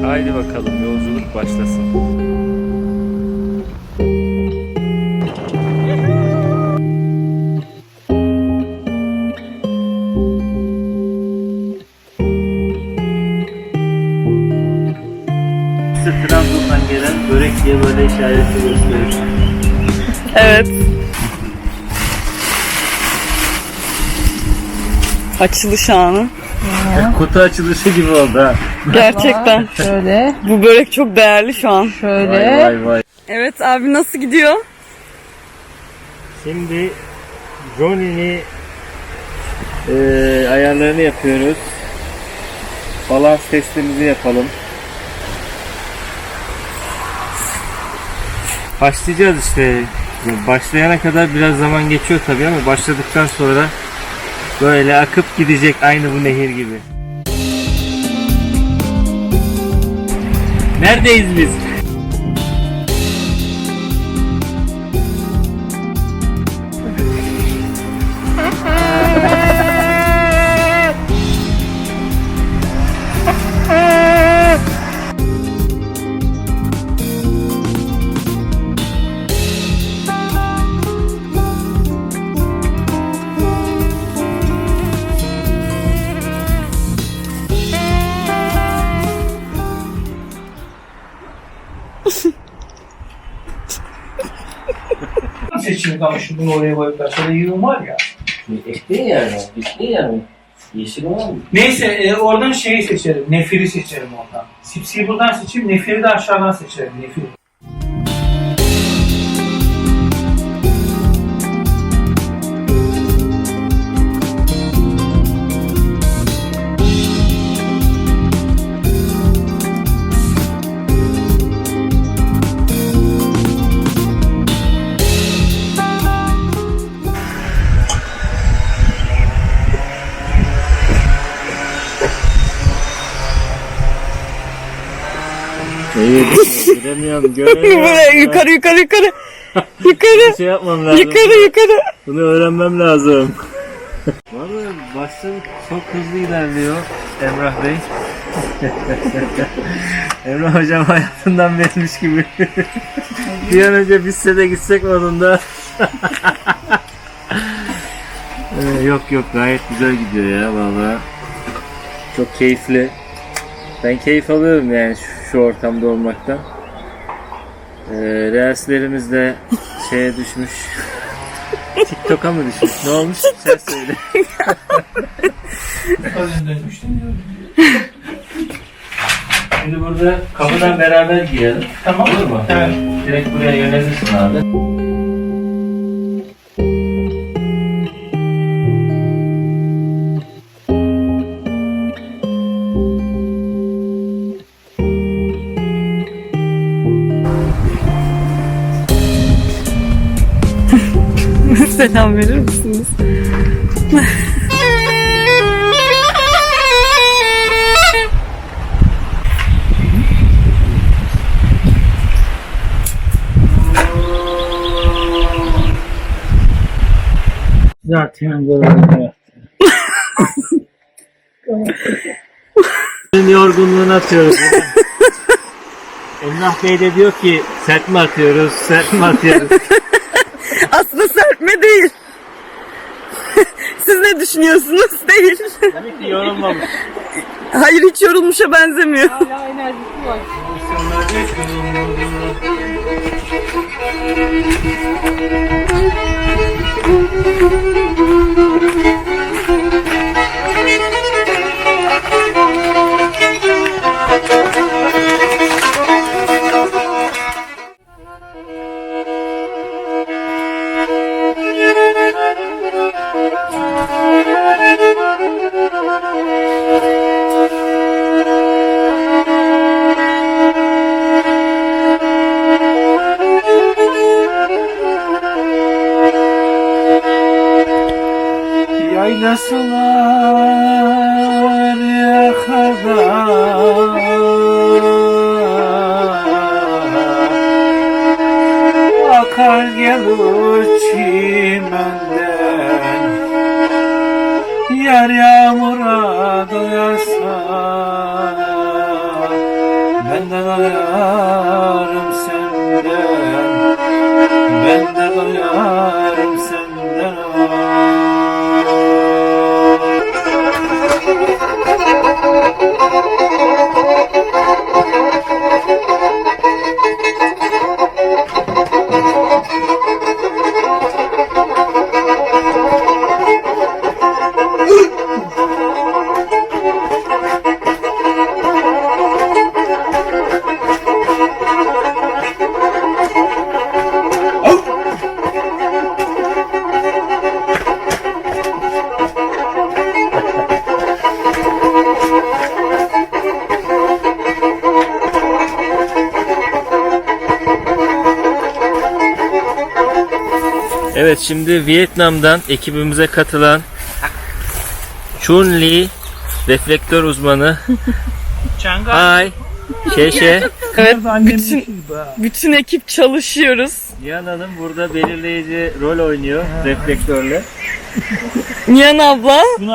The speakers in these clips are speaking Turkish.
Haydi bakalım yolculuk başlasın. Trabzon'dan gelen börek diye böyle işareti gösteriyor. Evet. Açılış anı. Kutu açılışı gibi oldu ha. Gerçekten. Şöyle, Bu börek çok değerli şu an. şöyle. Vay vay vay. Evet abi nasıl gidiyor? Şimdi Johnny'ni e, ayarlarını yapıyoruz. Balans testimizi yapalım. Başlayacağız işte. Başlayana kadar biraz zaman geçiyor tabii ama başladıktan sonra böyle akıp gidecek aynı bu nehir gibi. Neredeyiz biz? Seçim kalmış bunu oraya koyup şöyle yığın var ya. Ekleyin yani. Ekleyin yani. Yeşil olan mı? Neyse e, oradan şeyi seçerim. Nefiri seçerim oradan. Sipsiyi buradan seçeyim. Nefiri de aşağıdan seçerim. Nefiri. İyi. Giremiyorum. Göremiyorum. Yukarı yukarı yukarı. Yukarı. Bir şey yapmam lazım. Yukarı yukarı. Bunu öğrenmem lazım. Vallahi başladık. Çok hızlı ilerliyor Emrah Bey. Emrah hocam hayatından vermiş gibi. bir an önce bitse de gitsek modunda. Ee, yok yok gayet güzel gidiyor ya vallahi. Çok keyifli. Ben keyif alıyorum yani şu, şu ortamda olmaktan. Ee, Reelslerimiz de şeye düşmüş. TikTok'a mı düşmüş? Ne olmuş? Sen söyle. Az önce dönmüştüm. Şimdi burada kapıdan beraber girelim. Tamam. Olur mu? Evet. Direkt buraya yönelirsin abi. Selam verir misiniz? Zaten böyle. Senin yorgunluğunu atıyoruz. Emrah Bey de diyor ki sert mi atıyoruz, sert mi atıyoruz? Serpme değil. Siz ne düşünüyorsunuz? Değil. Demek ki yorulmamış. Hayır hiç yorulmuşa benzemiyor. Hala enerjisi var. ki, Evet şimdi Vietnam'dan ekibimize katılan Chun Li reflektör uzmanı Hi Şeşe Evet, bütün, bütün ekip çalışıyoruz. Nihan Hanım burada belirleyici rol oynuyor reflektörle. Nihan abla. Bunu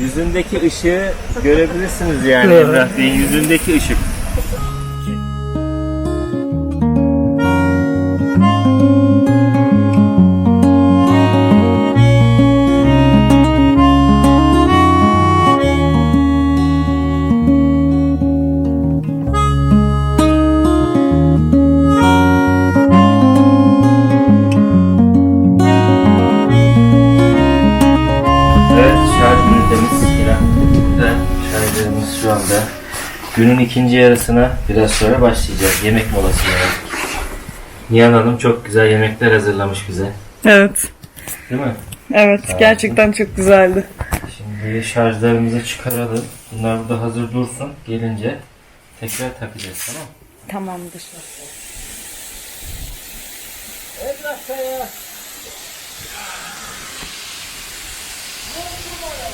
Yüzündeki ışığı görebilirsiniz yani Emrah Bey'in yüzündeki ışık. İkinci yarısına biraz sonra başlayacağız. Yemek molasına verdik. Nihan Hanım çok güzel yemekler hazırlamış bize. Evet. Değil mi? Evet gerçekten çok güzeldi. Şimdi şarjlarımızı çıkaralım. Bunlar burada hazır dursun. Gelince tekrar takacağız tamam mı? Tamamdır. Gümüşhane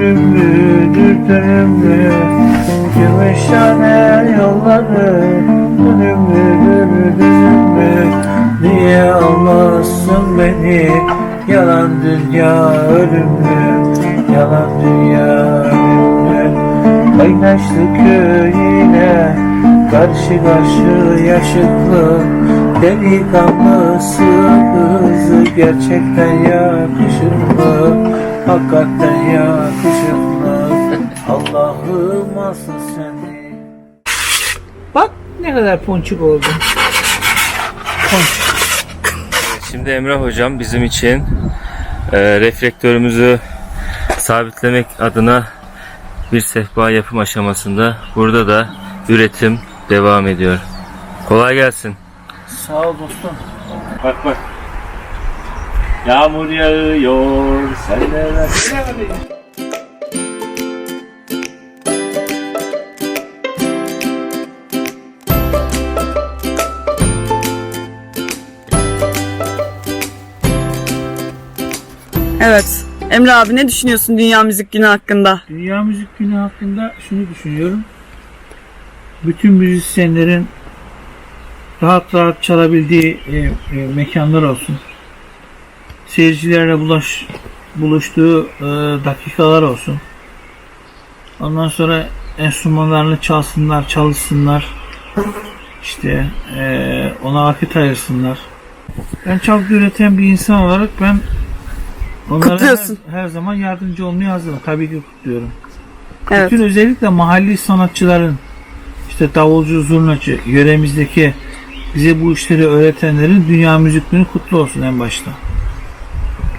Dönümlüdür dönümlü Gümüşhane yolları Dönümlüdür dönümlü Niye almazsın beni? Yalan dünya ölümlü Yalan dünya ölümlü Kaynaşlı köyüne Karşı karşı yaşıtlı. Delikanlısı kızı gerçekten yakışıklı Hakikaten yakışıklı Allah'ım alsın seni Bak ne kadar ponçik oldu. Şimdi Emrah Hocam bizim için e, reflektörümüzü sabitlemek adına bir sehpa yapım aşamasında. Burada da üretim devam ediyor. Kolay gelsin. Sağ ol dostum. Bak bak. Yağmur yağıyor, senler Evet. Emre abi ne düşünüyorsun Dünya Müzik Günü hakkında? Dünya Müzik Günü hakkında şunu düşünüyorum. Bütün müzisyenlerin rahat rahat çalabildiği e, e, mekanlar olsun. Seyircilerle bulaş, buluştuğu e, dakikalar olsun. Ondan sonra enstrümanlarını çalsınlar, çalışsınlar. İşte e, ona vakit ayırsınlar. Ben çalgı üreten bir insan olarak ben onlara Kutluyorsun. her, her zaman yardımcı olmaya hazırım. Tabii ki kutluyorum. Evet. Bütün özellikle mahalli sanatçıların işte davulcu, zurnacı, yöremizdeki bize bu işleri öğretenlerin Dünya Müzik Günü kutlu olsun en başta.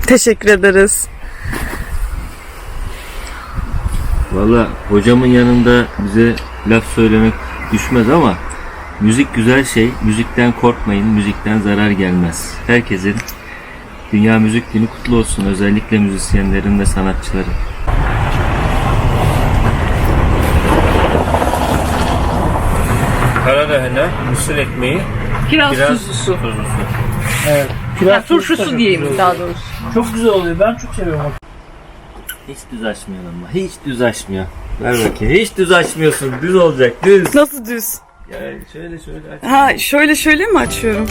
Teşekkür ederiz. Valla hocamın yanında bize laf söylemek düşmez ama Müzik güzel şey. Müzikten korkmayın. Müzikten zarar gelmez. Herkesin Dünya Müzik Günü kutlu olsun. Özellikle müzisyenlerin ve sanatçıların. Karadahana, mısır ekmeği, Kiraz, biraz tuzlusu. tuzlusu. Evet. Kiraz turşusu diyeyim daha doğrusu. Çok güzel oluyor. Ben çok seviyorum. Hiç düz açmıyor ama. Hiç düz açmıyor. Ver bakayım. Hiç düz açmıyorsun. Düz olacak. Düz. Nasıl düz? Yani şöyle şöyle aç. Ha şöyle şöyle mi açıyorum?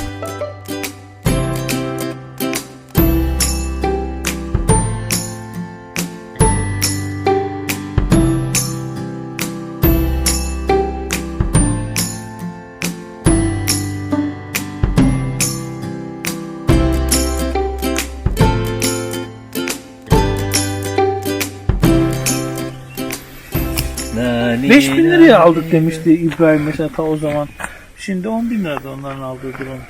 5000 liraya aldık demişti İbrahim mesela ta o zaman. Şimdi 10 bin lirada onların aldığı drone.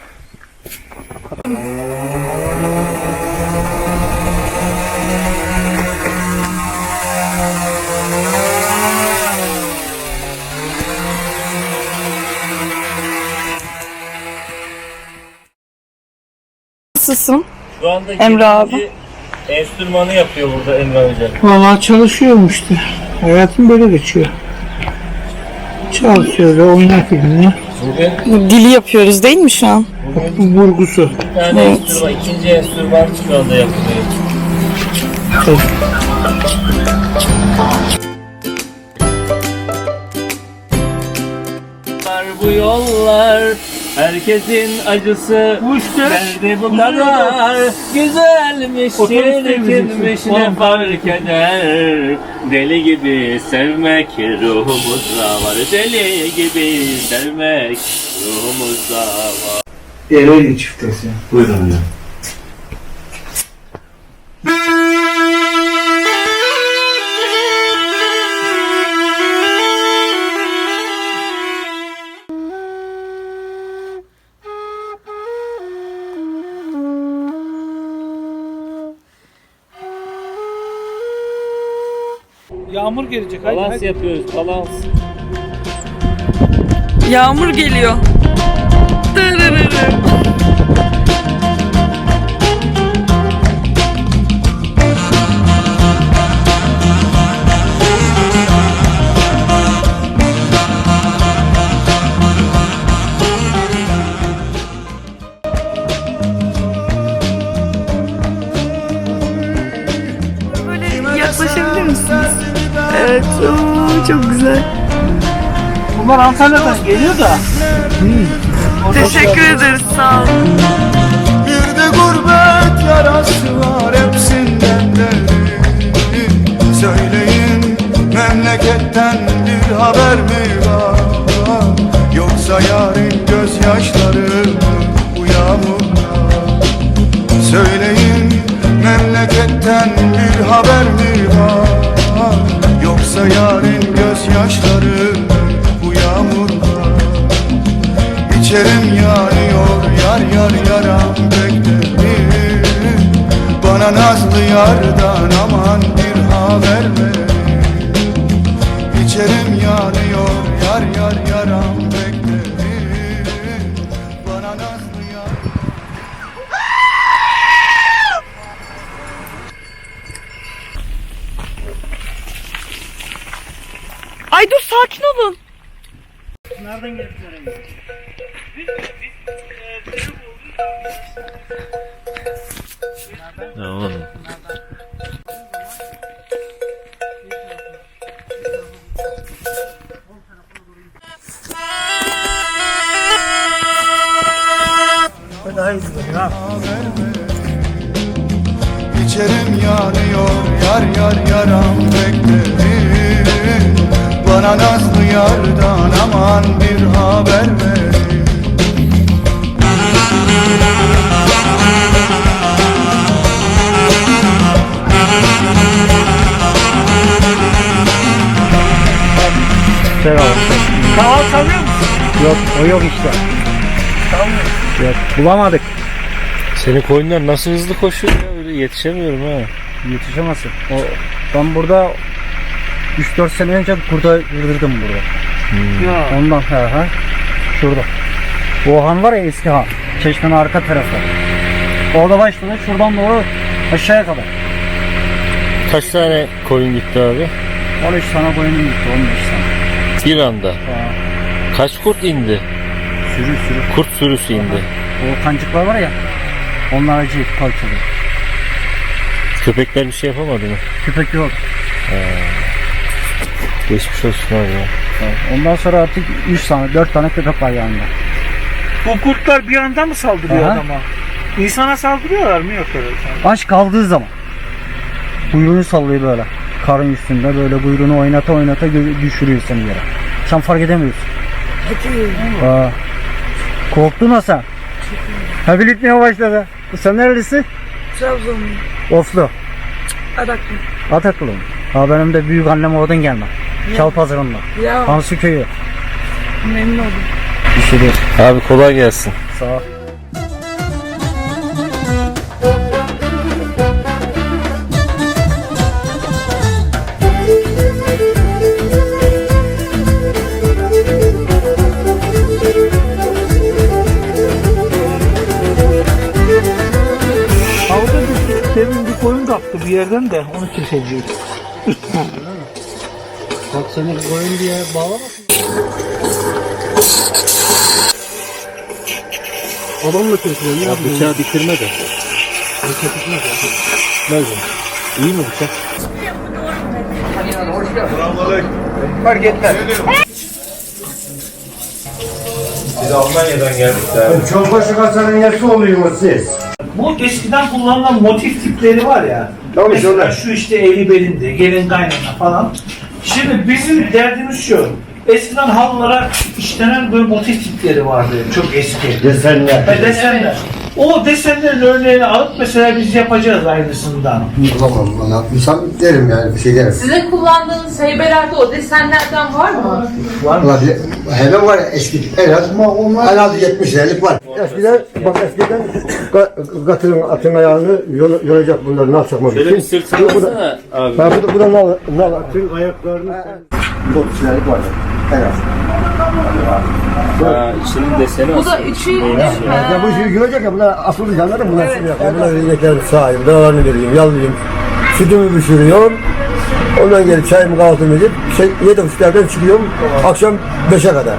Nasılsın? Şu anda Emre abi. enstrümanı yapıyor burada Emre Hoca. Valla çalışıyorum işte. Hayatım böyle geçiyor. Çalışıyor ve oynak filmini. Dili yapıyoruz değil mi şu an? Bu vurgusu. bir tane Evet. enstrüman, ikinci enstrüman şu anda yapılıyor. Var bu yollar, herkesin acısı. İşte Derdi bu kadar güzelmiş, çirkinmiş ne fark eder. Deli gibi sevmek ruhumuzda var. Deli gibi sevmek ruhumuzda var. Ereğli çiftesi. Buyurun hocam. Yağmur gelecek. Hadi, Balans hadi. yapıyoruz, balans. Yağmur geliyor. Dırırırı. Evet, oo, çok güzel. Bunlar Antalya'dan geliyor da. Teşekkür ederiz, sağ olun. Bir de gurbet yarası var hepsinden derin Söyleyin memleketten bir haber mi var Yoksa yarın gözyaşları mı bu yağmurlar Söyleyin memleketten bir haber Bana nazlı yardan aman bir haber ver İçerim yanıyor yar yar yaram beklerim Bana nazlı yar Ay dur sakin olun. Tamam. İçerim yanıyor yar yar yaram beklerim Bana nazlı yardan aman bir haber ver Kaval çalıyor musun? Yok o yok işte. Yok bulamadık. Senin koyunlar nasıl hızlı koşuyor ya yetişemiyorum ha. Yetişemezsin. O, ben burada 3-4 sene önce burada yıldırdım burada. Ya. Ondan ha ha. Şurada. Bu han var ya eski han. Çeşmenin arka tarafı. Orada başladı. Şuradan doğru aşağıya kadar. Kaç tane koyun gitti abi? 13 tane koyunum gitti. 15 tane. Bir anda. Aa, Kaç kurt indi? sürü sürü. Kurt sürüsü indi. O kancıklar var ya. Onlar acı parçalı. Köpekler bir şey yapamadı mı? Köpek yok. Geçmiş olsun abi ya. Ondan sonra artık 3 tane 4 tane köpek var yanında. Bu kurtlar bir anda mı saldırıyor Aha. adama? İnsana saldırıyorlar mı yok öyle? Aç kaldığı zaman. Kuyruğunu sallıyor böyle. Karın üstünde böyle kuyruğunu oynata oynata gö- düşürüyor seni yere. Sen fark edemiyorsun. Aa. Korktun ha sen. Ha bilitmeye başladı. Sen nerelisin? Trabzonlu. Oflu. Adaklı. Ataklı mı? Ha benim de büyük annem oradan gelme. Çalpazarı'nda. Ya Hansı köyü. memnun oldum. Bir şey değil. Abi kolay gelsin. Sağ ol. Yerden de onu keseceğiz. Bak seni koyun diye bağlamasın. Adamla kesiyor. Ne yapıyor? Bıçağı bitirme de. Nerede? İyi mi bıçak? Çolbaşı kasanın yası oluyor siz. Bu eskiden kullanılan motif tipleri var ya. Tabii, mesela şöyle. şu işte eli belinde, gelin kaynana falan. Şimdi bizim derdimiz şu. Eskiden halılara işlenen böyle motif tipleri vardı. Çok eski. Desenler. Ve desenler. O desenlerin örneğini alıp mesela biz yapacağız aynısından. Tamam bana. İnsan derim yani bir şey derim. Size kullandığınız heybelerde o desenlerden var mı? Valla bir hele var eski en az en az 70 liralık var. Eskiden bak eskiden katırın atın ayağını yol, yolacak bunları nasıl çakmak Şöyle bir sırtına baksana abi. Ben burada burada nal, nal atın ayaklarını 30 liralık var az. Ha, içinin deseni Bu da üçü Ya bu işi görecek ya bunlar asılı canlarım bunlar evet, yapıyor. Bunlar verecekler sahibim, dağlarını vereyim, yallayayım. Sütümü pişiriyorum. Ondan geri çayımı kahvaltımı edip şey, yedi buçuklardan çıkıyorum. Akşam beşe kadar.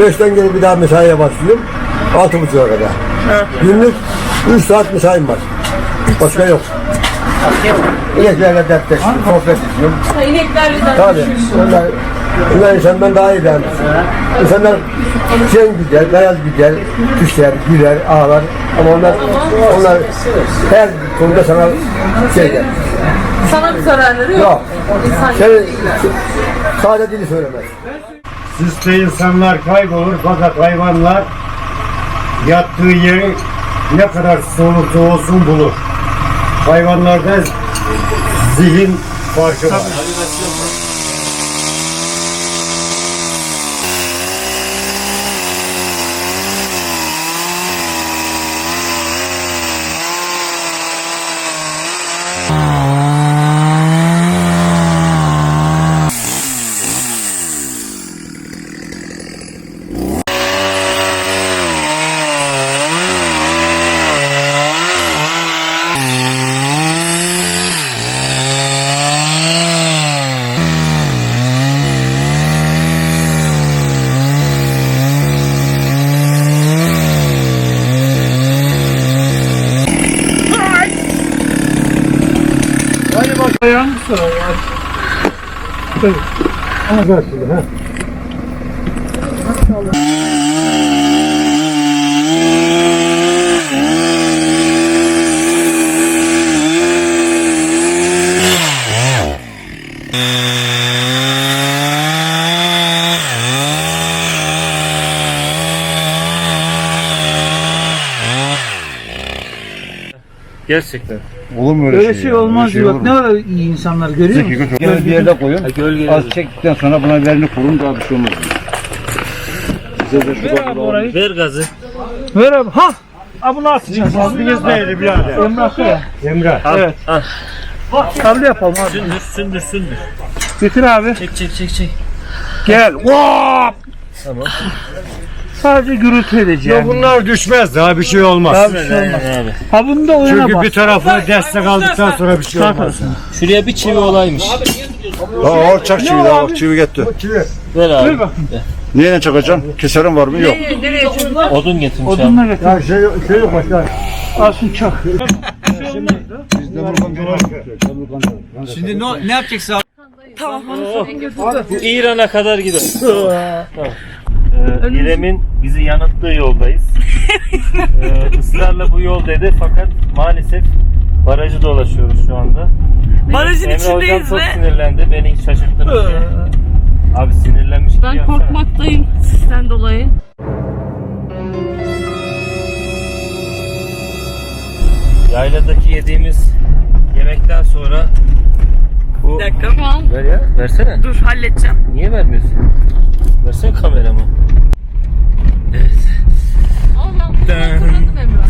Beşten geri bir daha mesaiye başlıyorum. Altı buçuğa kadar. Günlük üç saat mesaim var. Başka yok. İneklerle dertleşiyorum, sohbet ediyorum. Ha, ineklerle Tabii. dertleşiyorsun. Onlar, onlar insandan daha iyi beğenmiş. İnsanlar sen güzel, beyaz güzel, düşler, güler, ağlar. Ama onlar, onlar her konuda sana şey der. Sana bir zararları yok. Yok. İnsan Sen sade dili söylemez. Süslü insanlar kaybolur fakat hayvanlar yattığı yeri ne kadar soğuksa olsun bulur. Hayvanlarda zihin farkı var. Ayağını sıra ya. Gerçekten. Olur mu Öyle şey olmaz diyor. Bak ne kadar iyi insanlar görüyor musun? Gel bir yerde koyun. Gölge. Az çektikten sonra buna verini kurun daha bir şey olmaz. Ver abi orayı. Ver gazı. Ver abi. Ha! Ha bunu atacağız. Adınız neydi birader? Emrah. Emrah. Evet. Bak kablo yapalım abi. Sündür sündür sündür. Getir abi. Çek çek çek çek. Gel. Hop! Tamam. Sadece gürültü edeceğim. bunlar düşmez daha bir şey olmaz. Daha bir şey olmaz. Abi. Ha bunda oyuna Çünkü bas. bir tarafına destek aldıktan sonra bir şey olmaz. Şuraya bir çivi olaymış. Ha o çak çivi daha bak çivi gitti. Ver abi. Ver bakayım. Neyle çakacaksın? Keserim var mı? Yok. Odun getirmiş abi. Odunla getir. Ya şey, şey yok başka. Alsın çak. Şimdi ne, ne yapacaksın abi? Bu İran'a kadar gider. Tamam. Ee, İrem'in bizi yanılttığı yoldayız. ee, ısrarla bu yol dedi fakat maalesef barajı dolaşıyoruz şu anda. Barajın Emre hocam içindeyiz çok ve sinirlendi. Beni hiç şaşırttınız. Abi sinirlenmiş gibi ben yapsana. korkmaktayım sizden dolayı. Yayladaki yediğimiz yemekten sonra bu... Bir dakika. Şu an Ver ya. Versene. dur halledeceğim. Niye vermiyorsun? Versene kameramı. Evet. Allah hatırladım Emrah.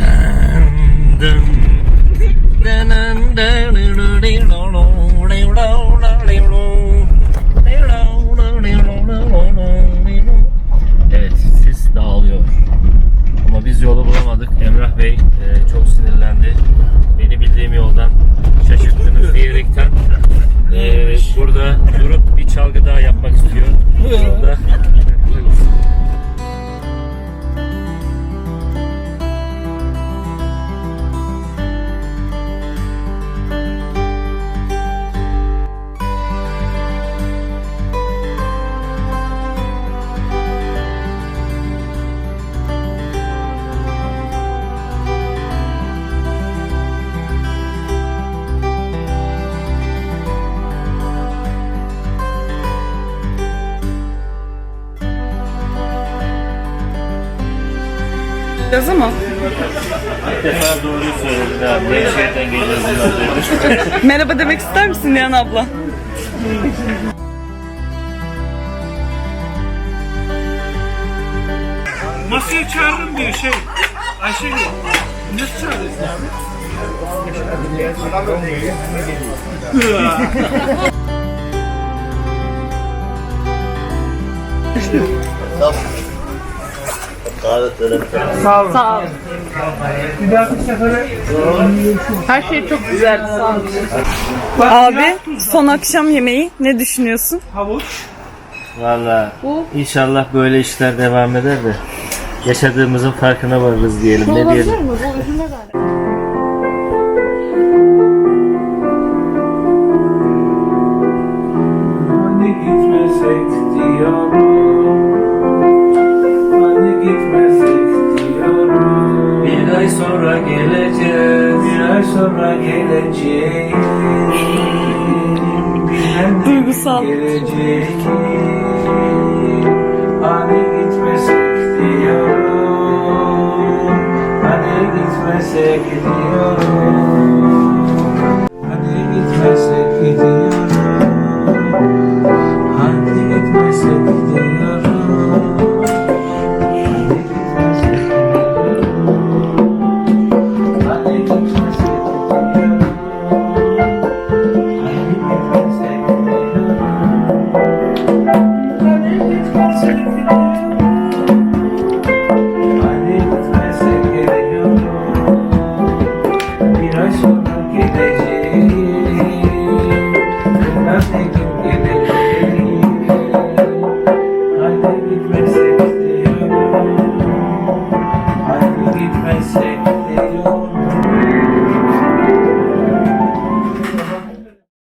Evet, sis dağılıyor. Ama biz yolu bulamadık. Emrah Bey e, çok sinirlendi. Beni bildiğim yoldan şaşırttınız diyerekten e, burada durup bir çalgı daha yapmak istiyor. Burada Biraz ama. ilk defa doğruyu söyledin abi. Nevşehir'den geliyoruz bunlar Merhaba demek ister misin Nihan abla? Masaya çağırdım diyor şey. Ayşegül. Nasıl çağırıyorsun abi? Sağ olun. Sağ ol. Bir dahaki sefere Her şey çok güzeldi sağ ol. Abi son akşam yemeği ne düşünüyorsun? havuç. Valla inşallah böyle işler devam eder de yaşadığımızın farkına varırız diyelim. Ne diyelim? Hani geleceğim. Duygusal. gelecek. Hani gitmesek diyorum. Hani gitmesek diyorum.